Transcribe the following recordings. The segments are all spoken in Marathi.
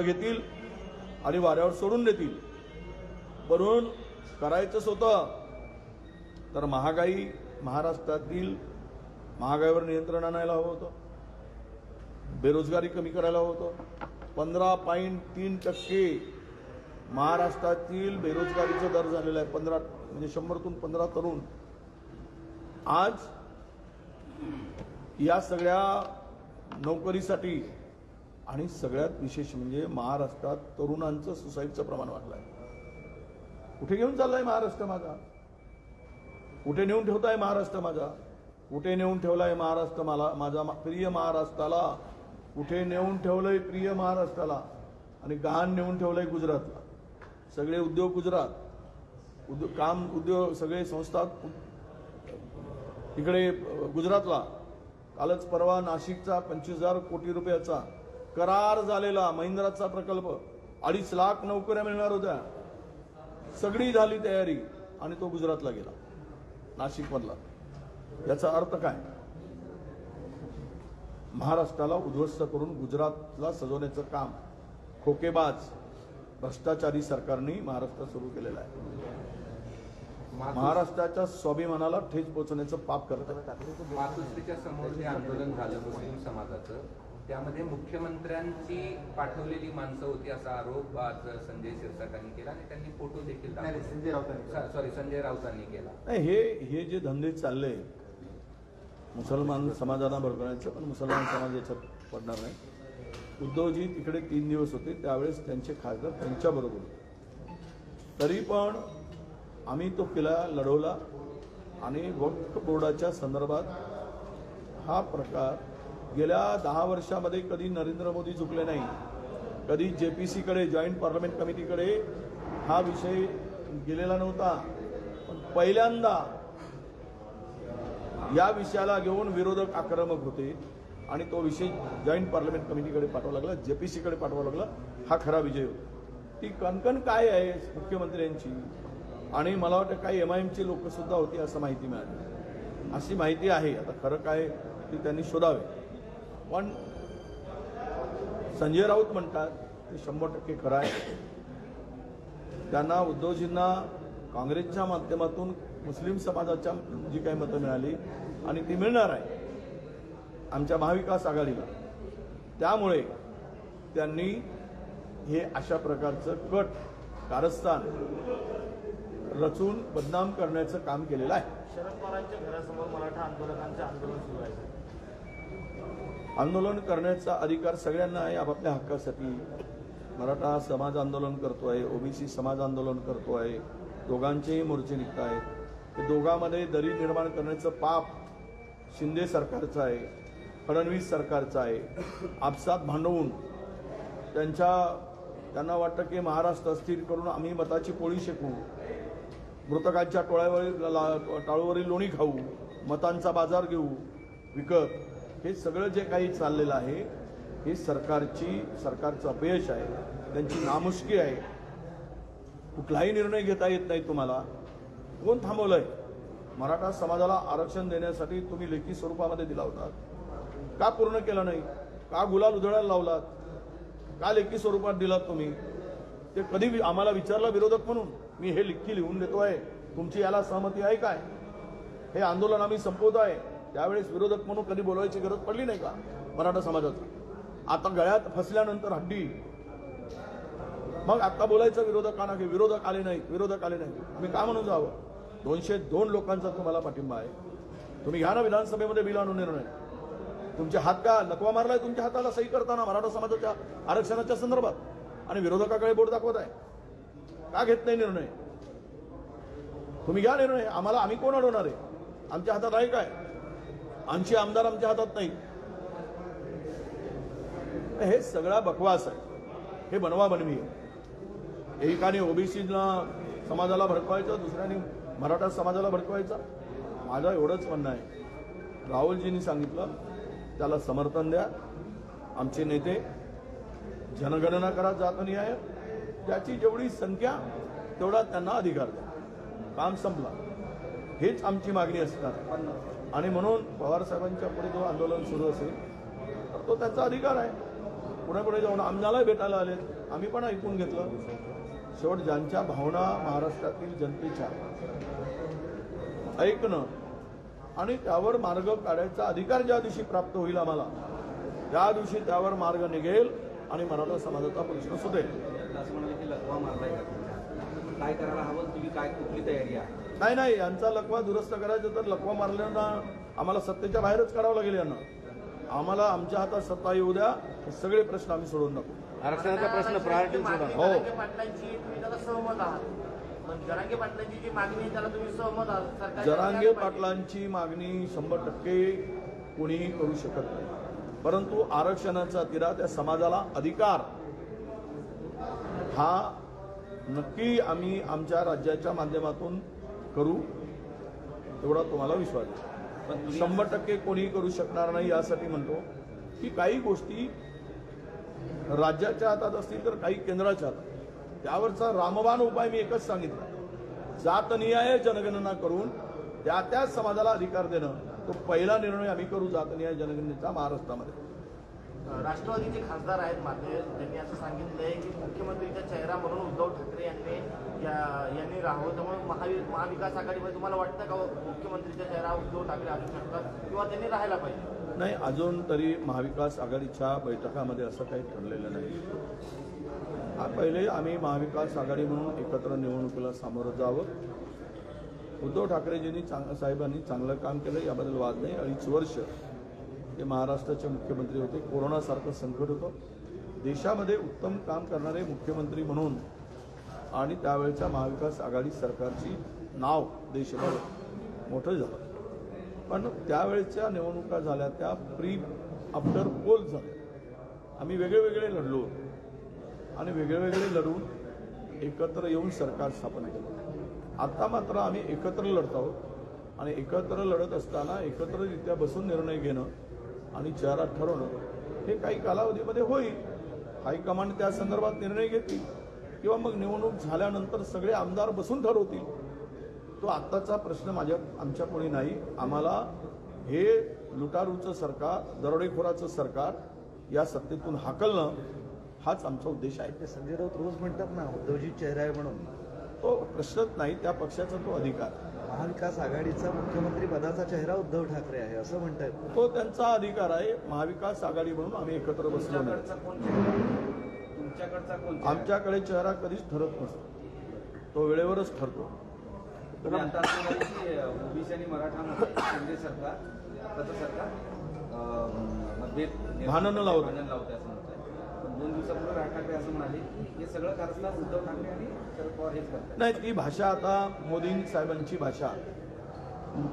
घेतील आणि वाऱ्यावर सोडून देतील. म्हणून करायचंच होतं तर महागाई महाराष्ट्रातील महागाईवर नियंत्रण आणायला हवं होतं. बेरोजगारी कमी करायला हवं होतं. पंधरा पॉईंट तीन टक्के महाराष्ट्रातील बेरोजगारीचा दर झालेला आहे. पंधरा म्हणजे शंभरतून पंधरा तरुण. आज या सगळ्या नोकरीसाठी आणि सगळ्यात विशेष म्हणजे महाराष्ट्रात तरुणांचं सुसाईडचं प्रमाण वाढलं आहे कुठे घेऊन चाललाय महाराष्ट्र माझा? कुठे नेऊन ठेवताय महाराष्ट्र माझा? कुठे नेऊन ठेवलाय महाराष्ट्र मला माझा प्रिय महाराष्ट्राला? कुठे नेऊन ठेवलंय प्रिय महाराष्ट्राला? आणि गहाण नेऊन ठेवलंय गुजरातला. सगळे उद्योग गुजरात. उद्योग काम उद्योग सगळे संस्था इकडे गुजरातला. कालच परवा नाशिकचा पंचवीस हजार कोटी रुपयाचा करार झालेला महिंद्राचा प्रकल्प. अडीच लाख नोकऱ्या मिळणार होत्या. सगळी झाली तयारी आणि तो गुजरातला गेला. नाशिकमधला. याचा अर्थ काय? महाराष्ट्राला उद्ध्वस्त करून गुजरातला सजवण्याचं काम खोकेबाज भ्रष्टाचारी सरकारने महाराष्ट्रात सुरू केलेलं आहे. महाराष्ट्राच्या स्वाभिमानाला ठेच पोहोचण्याचं पाप करत मातोश्रीच्या समोर आंदोलन झालं मुस्लिम समाजाचं त्यामध्ये मुख्यमंत्र्यांची पाठवलेली माणसं होती असा आरोप आज संजय शिरसाटांनी केला आणि त्यांनी फोटो देखील संजय राऊतांनी. सॉरी संजय राऊतांनी केला. नाही हे हे जे धंदे चालले मुसलमान समाजाला भडकवण्याचं पण मुसलमान समाज याच्यात पडणार नाही. उद्धवजी तिकडे तीन दिवस होते त्यावेळेस त्यांचे खासदार त्यांच्याबरोबर होते. तरी पण आम्ही तो किल्ला लढवला आणि वक्फ बोर्डाच्या संदर्भात हा प्रकार गेल्या दहा वर्षामध्ये कधी नरेंद्र मोदी चुकले नाही कधी जे पी सीकडे जॉईंट पार्लमेंट कमिटीकडे हा विषय गेलेला नव्हता. पण पहिल्यांदा या विषयाला घेऊन विरोधक आक्रमक होते आणि तो विषय जॉईंट पार्लमेंट कमिटीकडे पाठवावा लागला जे पी सीकडे पाठवावा लागला हा खरा विजय होता. ती कणकण काय आहे मुख्यमंत्र्यांची? आणि मला वाटतं काही एम आय एमची लोकसुद्धा होती असं माहिती मिळाली. अशी माहिती आहे. आता खरं काय ती त्यांनी शोधावे. पण संजय राऊत म्हणतात ते शंभर टक्के खरं आहे. त्यांना उद्धवजींना काँग्रेसच्या माध्यमातून मुस्लिम समाजाच्या जी काही मतं मिळाली आणि ती मिळणार आहे आमच्या महाविकास आघाडीला. त्यामुळे त्यांनी हे अशा प्रकारचं कट कारस्थान रचून बदनाम करण्याचं काम केलेलं आहे. शरद पवारांच्या घरासमोर मराठा आंदोलकांचं आंदोलन सुरू आहे. आंदोलन करण्याचा अधिकार सगळ्यांना आहे आपापल्या हक्कासाठी. मराठा समाज आंदोलन करतो आहे ओबीसी समाज आंदोलन करतो आहे दोघांचेही मोर्चे निघत आहेत. ते दोघांमध्ये दरी निर्माण करण्याचं पाप शिंदे सरकारचं आहे फडणवीस सरकारचं आहे. आपसात भांडवून त्यांच्या त्यांना वाटतं की महाराष्ट्र अस्थिर करून आम्ही मताची पोळी शेकू मृतकांच्या टोळ्यावरील ला- टाळूवरील लोणी खाऊ मतांचा बाजार घेऊ विकत हे सगळं जे काही चाललेलं आहे हे सरकारची सरकारचं अपयश आहे त्यांची नामुष्की आहे. कुठलाही निर्णय घेता येत नाही तुम्हाला. कोण थांबवलंय? मराठा समाजाला आरक्षण देण्यासाठी तुम्ही लेखी स्वरूपामध्ये दिला होता. का पूर्ण केलं नाही? का गुलाल उधळायला लावलात? का लेखी स्वरूपात दिलात तुम्ही? ते कधी वि- आम्हाला विचारला विरोधक म्हणून? मी हे लिखी लिहून देतो आहे तुमची याला सहमती आहे काय? हे आंदोलन आम्ही संपवत आहे त्यावेळेस विरोधक म्हणून कधी बोलवायची गरज पडली नाही का? मराठा समाजाचं आता गळ्यात फसल्यानंतर हड्डी. मग आता बोलायचं विरोधकांना की विरोधक आले नाहीत विरोधक आले नाहीत. मी का म्हणून जावं? दोनशे दोन लोकांचा तुम्हाला पाठिंबा आहे. तुम्ही घ्या ना विधानसभेमध्ये बिल आणून निर्णय तुमचे हात का लकवा मारलाय तुमच्या हाताला सही करताना मराठा समाजाच्या आरक्षणाच्या संदर्भात? आणि विरोधकाकडे बोट दाखवत आहे. का घेत नाही निर्णय? तुम्ही घ्या निर्णय. आम्हाला आम्ही कोण अडवणार आहे? आमच्या हातात आहे काय? आमचे आमदार आमच्या हातात नाही. हे सगळा बकवास आहे. हे बनवा बनवी. आहे एकाने ओबीसीला समाजाला भडकवायचं दुसऱ्याने मराठा समाजाला भडकवायचा. माझं एवढंच म्हणणं आहे. राहुलजींनी सांगितलं त्याला समर्थन द्या. आमचे नेते जनगणना करा जातनिहाय ज्याची जेवढी संख्या तेवढा त्यांना अधिकार द्या. काम संपला. हेच आमची मागणी असणार. आणि म्हणून पवार साहेबांच्या पुढे जो आंदोलन सुरू असेल तर तो त्यांचा अधिकार आहे. पुढे पुढे जाऊन आम्हाला भेटायला आले आम्ही पण ऐकून घेतलं. शेवट ज्यांच्या भावना महाराष्ट्रातील जनतेच्या ऐकणं आणि त्यावर मार्ग काढायचा अधिकार ज्या दिवशी प्राप्त होईल आम्हाला त्या दिवशी त्यावर मार्ग निघेल आणि मराठा समाजाचा प्रश्न सुटेल. काय करायला हवं? तुम्ही काय कुठली तयारी आहे? नाही नाही यांचा लकवा दुरुस्त करायचा तर लकवा मारल्यानं आम्हाला सत्तेच्या बाहेरच करावं लागेल यांना. आम्हाला आमच्या हातात सत्ता येऊ द्या हे सगळे प्रश्न आम्ही सोडून टाकू. आरक्षणाचा प्रश्न प्रायोरिटी हो. जरांगे पाटलांची तुम्ही त्याला सहमत आहात. पण जरांगे पाटलांची जी मागणी आहे त्याला तुम्ही सहमत आहात. सरकार जरांगे पाटलांची मागणी शंभर टक्के कोणीही करू शकत नाही. परंतु आरक्षणाचा तिरा त्या समाजाला अधिकार. हा नक्की आम्ही आमच्या राज्याच्या माध्यमातून करू एवढा तुम्हाला विश्वास आहे. पण शंभर टक्के कोणीही करू शकणार नाही यासाठी म्हणतो की काही गोष्टी राज्याच्या हातात असतील तर काही केंद्राच्या हातात. त्यावरचा रामबाण उपाय मी एकच सांगितला. जातनिहाय जनगणना करून त्या त्या समाजाला अधिकार देणं तो पहिला निर्णय आम्ही करू जातनिहाय जनगणनेचा महाराष्ट्रामध्ये. राष्ट्रवादीचे खासदार आहेत मात्र त्यांनी असं सांगितलंय की मुख्यमंत्रीचा चेहरा म्हणून उद्धव ठाकरे यांनी या- यांनी राहावं. त्यामुळे महावि महाविकास आघाडीमध्ये तुम्हाला वाटतं का मुख्यमंत्रीच्या चेहरा उद्धव ठाकरे असू शकतात किंवा त्यांनी राहायला पाहिजे? नाही अजून तरी महाविकास आघाडीच्या बैठकामध्ये असं काही ठरलेलं नाही. हा, पहिले आम्ही महाविकास आघाडी म्हणून एकत्र निवडणुकीला सामोरं जावं. उद्धव ठाकरेजींनी चांग साहेबांनी चांगलं काम केलं याबद्दल वाद नाही. अडीच वर्ष ते महाराष्ट्राचे मुख्यमंत्री होते. कोरोनासारखं संकट होतं. देशामध्ये उत्तम काम करणारे मुख्यमंत्री म्हणून आणि त्यावेळच्या महाविकास आघाडी सरकारची नाव देशभर मोठं झालं. पण त्यावेळेच्या निवडणुका झाल्या त्या प्री आफ्टर पोल झाल्या. आम्ही वेगळे वेगळे लढलो आणि वेगळे वेगळे लढून एकत्र येऊन सरकार स्थापन केलं. आता मात्र आम्ही एकत्र लढत आहोत. आणि एकत्र लढत असताना एकत्ररित्या बसून निर्णय घेणं आणि चेहरा ठरवणं हे काही कालावधीमध्ये होईल. हायकमांड त्या संदर्भात निर्णय घेतील. किंवा मग निवडणूक झाल्यानंतर सगळे आमदार बसून ठरवतील. तो आत्ताचा प्रश्न माझ्या आमच्या कोणी नाही. आम्हाला हे लुटारूचं सरकार दरोडेखोराचं सरकार या सत्तेतून हाकलणं हाच आमचा उद्देश आहे. ते संजय राऊत रोज म्हणतात ना उद्धवजी चेहरा आहे म्हणून. तो प्रश्नच नाही त्या पक्षाचा तो अधिकार. महाविकास आघाडीचा मुख्यमंत्री पदाचा चेहरा उद्धव ठाकरे आहे असं म्हणतायत. तो त्यांचा अधिकार आहे महाविकास आघाडी म्हणून आम्ही एकत्र बसलो नाही. तुमच्याकडचा? आमच्याकडे चेहरा कधीच ठरत नसतो. तो वेळेवरच ठरतो. ओबीसी आणि मराठामध्ये केंद्र सरकार आताचं सरकार अं, मतभेद भांडणं लावतं. लावतंय असं दोन दिवसापूर्वी राज ठाकरे असं म्हणाले की हे सगळं कारस्थान उद्धव ठाकरे आणि शरद पवार हेच करतात. नाही ती भाषा आता मोदी साहेबांची भाषा.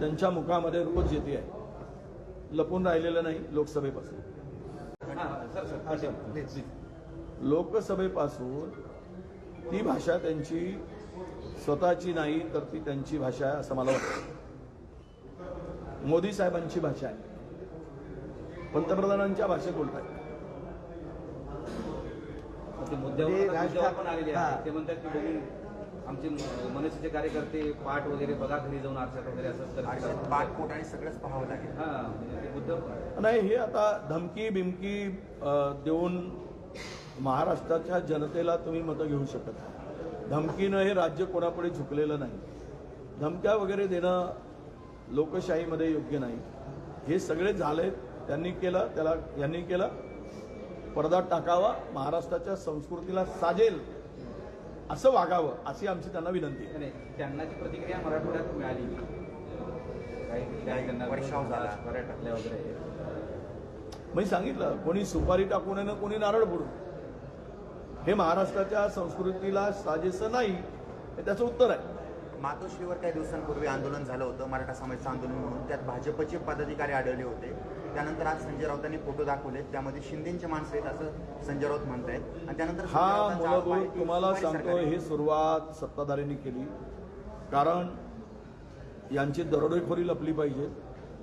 त्यांच्या मुखामध्ये रोज येते आहे. लपून राहिलेलं नाही लोकसभेपासून. हां सर सर अच्छा प्लीज. लोकसभेपासून ती भाषा त्यांची स्वतःची नाही तर ती त्यांची भाषा आहे असं मला वाटतं. मोदी साहेबांची भाषा आहे. पंतप्रधानांच्या भाषेत बोलताय. ते हां. म्हणतात की बघून आमचे मनसेचे कार्यकर्ते पाठ वगैरे बघा घरी जाऊन आरशात वगैरे असं पाठपोट आणि सगळंच पाहावं लागेल. हां म्हणजे ते मुद्दा नाही हे आता धमकी बिमकी देऊन महाराष्ट्राच्या जनतेला तुम्ही मतं घेऊ शकत नाही. धमकीनं हे राज्य कोणापुढे झुकलेलं नाही. धमक्या वगैरे देणं लोकशाहीमध्ये योग्य नाही. हे सगळे झाले त्यांनी केलं त्याला यांनी केलं. पडदा टाकावा महाराष्ट्राच्या संस्कृतीला साजेल. असं वागावं अशी आमची त्यांना विनंती आहे. नाही त्यांनाची प्रतिक्रिया मराठवाड्यात मिळाली. त्यांना वगैरे. मी सांगितलं कोणी सुपारी टाकू नये ना कोणी नारळ फोडू हे महाराष्ट्राच्या संस्कृतीला साजेसं नाही हे त्याचं उत्तर आहे. मातोश्रीवर काही दिवसांपूर्वी आंदोलन झालं होतं मराठा समाजाचं आंदोलन म्हणून. त्यात भाजपचे पदाधिकारी आढळले होते. त्यानंतर आज संजय राऊतांनी फोटो दाखवले. त्यामध्ये शिंदेचे माणसं आहेत असं संजय राऊत म्हणतायत. आणि त्यानंतर हा मूलभूत तुम्हाला सांगतो. ही सुरुवात सत्ताधाऱ्यांनी केली. कारण यांची दरोडेखोरी लपली पाहिजे.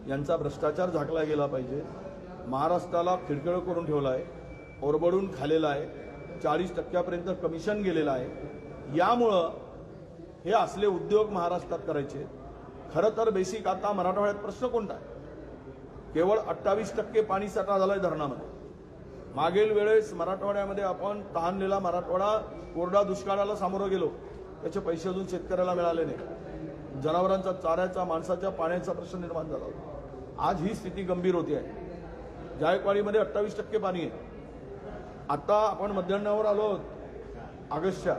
यांचा भ्रष्टाचार झाकला गेला पाहिजे. महाराष्ट्राला खिडखिळ करून ठेवला आहे ओरबडून खालेला आहे. चाळीस टक्क्यापर्यंत कमिशन गेलेलं आहे. यामुळं हे असले उद्योग महाराष्ट्रात करायचे. खरं तर बेसिक आता मराठवाड्यात प्रश्न कोणता आहे? केवळ अठ्ठावीस टक्के पाणी साठा झालाय धरणामध्ये. मागील वेळेस मराठवाड्यामध्ये आपण तहानलेला मराठवाडा कोरडा दुष्काळाला सामोरं गेलो. त्याचे पैसे अजून शेतकऱ्याला मिळाले नाही. जनावरांचा चाऱ्याचा माणसाच्या पाण्याचा प्रश्न निर्माण झाला होता. आज ही स्थिती गंभीर होती आहे. जायकवाडीमध्ये अठ्ठावीस टक्के पाणी आहे. आता आपण मध्यान्हावर आलो ऑगस्टच्या.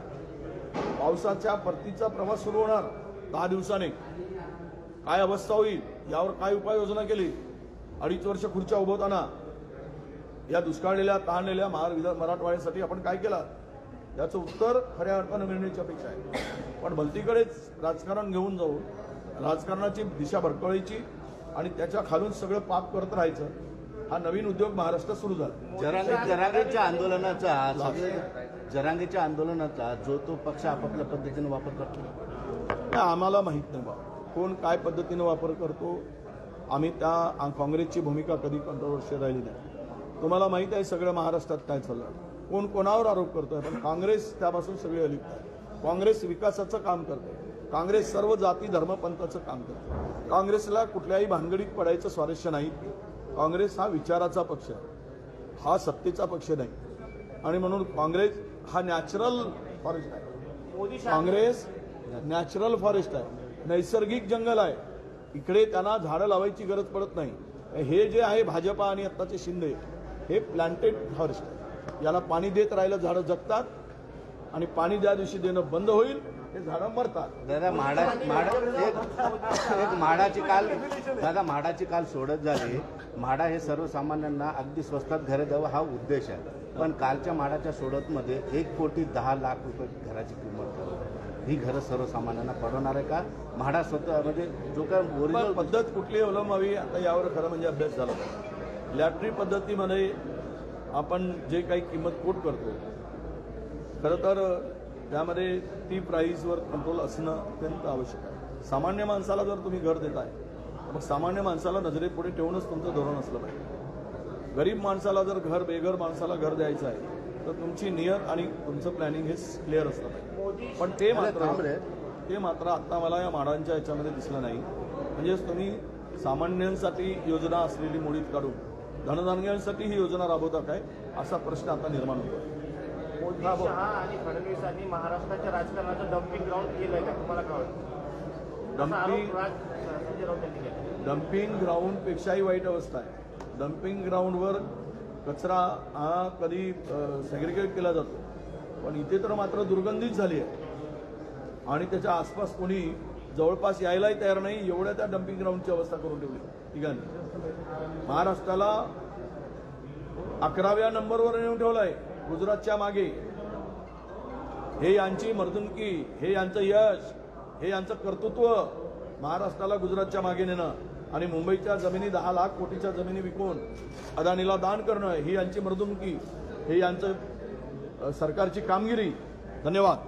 पावसाच्या परतीचा प्रवास सुरू होणार. दहा दिवसाने. काय अवस्था होईल? यावर काय उपाययोजना केली? अडीच वर्ष खुर्च्या उभवताना. या दुष्काळलेल्या ताणलेल्या महार मराठवाड्यासाठी आपण काय केलं याचं उत्तर खऱ्या अर्थानं मिळण्याची अपेक्षा आहे. पण भलतीकडेच राजकारण घेऊन जाऊन राजकारणाची दिशा भडकळायची आणि त्याच्या खालून सगळं पाप करत राहायचं. हा नवीन उद्योग महाराष्ट्रात सुरू झाला. जरांगे जरांगेच्या आंदोलनाचा जरांगेच्या आंदोलनाचा जो तो पक्ष आपापल्या पद्धतीने वापर करतो. आम्हाला माहीत नाही बा. कोण काय पद्धतीनं वापर करतो आम्ही त्या काँग्रेसची भूमिका कधी कंट्रोवर्शियल राहिली नाही. तुम्हाला माहीत आहे सगळं महाराष्ट्रात काय चाललं. कोण कोणावर आरोप करतोय पण काँग्रेस त्यापासून सगळी अलिप्त आहे. काँग्रेस विकासाचं काम करते काँग्रेस सर्व जाती धर्मपंथाचं काम करते काँग्रेसला कुठल्याही भानगडीत पडायचं स्वारस्य नाही. काँग्रेस हा विचाराचा पक्ष आहे. हा सत्तेचा पक्ष नाही. आणि म्हणून काँग्रेस हा नॅचरल फॉरेस्ट आहे. काँग्रेस नॅचरल फॉरेस्ट आहे. नैसर्गिक जंगल आहे. इकडे त्यांना झाडं लावायची गरज पडत नाही. हे जे आहे भाजपा आणि आत्ताचे शिंदे हे प्लांटेड फॉरेस्ट आहे. याला पाणी देत राहिलं झाडं जगतात. आणि पाणी ज्या दिवशी देणं बंद होईल हे झाडं मरतात. दादा म्हाडा म्हाडा एक एक म्हाडाची काल दादा म्हाडाची काल सोडत झाली. म्हाडा हे सर्वसामान्यांना अगदी स्वस्तात घरे द्यावं हा उद्देश आहे. पण कालच्या म्हाडाच्या सोडतमध्ये एक कोटी दहा लाख रुपये घराची किंमत ठरवली ही घरं सर्वसामान्यांना पडवणार आहे का? म्हाडा स्वतः म्हणजे जो काय ओरिजिनल पद्धत कुठली अवलंबावी आता यावर खरं म्हणजे अभ्यास झाला लॅटरी पद्धतीमध्ये आपण जे काही किंमत कोट करतो खरं तर त्यामध्ये ती प्राईसवर कंट्रोल असणं अत्यंत आवश्यक आहे. सामान्य माणसाला जर तुम्ही घर देताय मग सामान्य माणसाला नजरेपुढे ठेवूनच तुमचं धोरण असलं पाहिजे. गरीब माणसाला जर घर बेघर माणसाला घर द्यायचं आहे तर तुमची नियत आणि तुमचं प्लॅनिंग हे क्लिअर असलं पाहिजे. पण ते मात्र. ते मात्र आता मला या माडांच्या याच्यामध्ये दिसलं नाही. म्हणजेच तुम्ही सामान्यांसाठी योजना असलेली मोडीत काढून धनधानग्यांसाठी ही योजना राबवता काय असा प्रश्न आता निर्माण होतो मोदी शहा आणि फडणवीसांनी महाराष्ट्राच्या राजकारणाचं डम्पिंग ग्राउंड केलंय का? तुम्हाला काय डम्पिंग डम्पिंग ग्राउंडपेक्षाही वाईट अवस्था आहे. डम्पिंग ग्राउंडवर कचरा हा कधी सेग्रिगेट केला जातो. पण इथे तर मात्र दुर्गंधीच झाली आहे. आणि त्याच्या आसपास कोणी जवळपास यायलाही तयार नाही एवढ्या त्या डम्पिंग ग्राउंडची अवस्था करून ठेवली तिघांनी. महाराष्ट्राला अकराव्या नंबरवर नेऊन ठेवलंय गुजरातच्या मागे. हे यांची मर्दुंकी हे यांचं यश हे यांचं कर्तृत्व महाराष्ट्राला गुजरातच्या मागे नेणं आणि मुंबईच्या जमिनी दहा लाख कोटीच्या जमिनी विकून अदानीला दान करणं ही यांची मर्दुंकी हे यांचं सरकारची कामगिरी. धन्यवाद.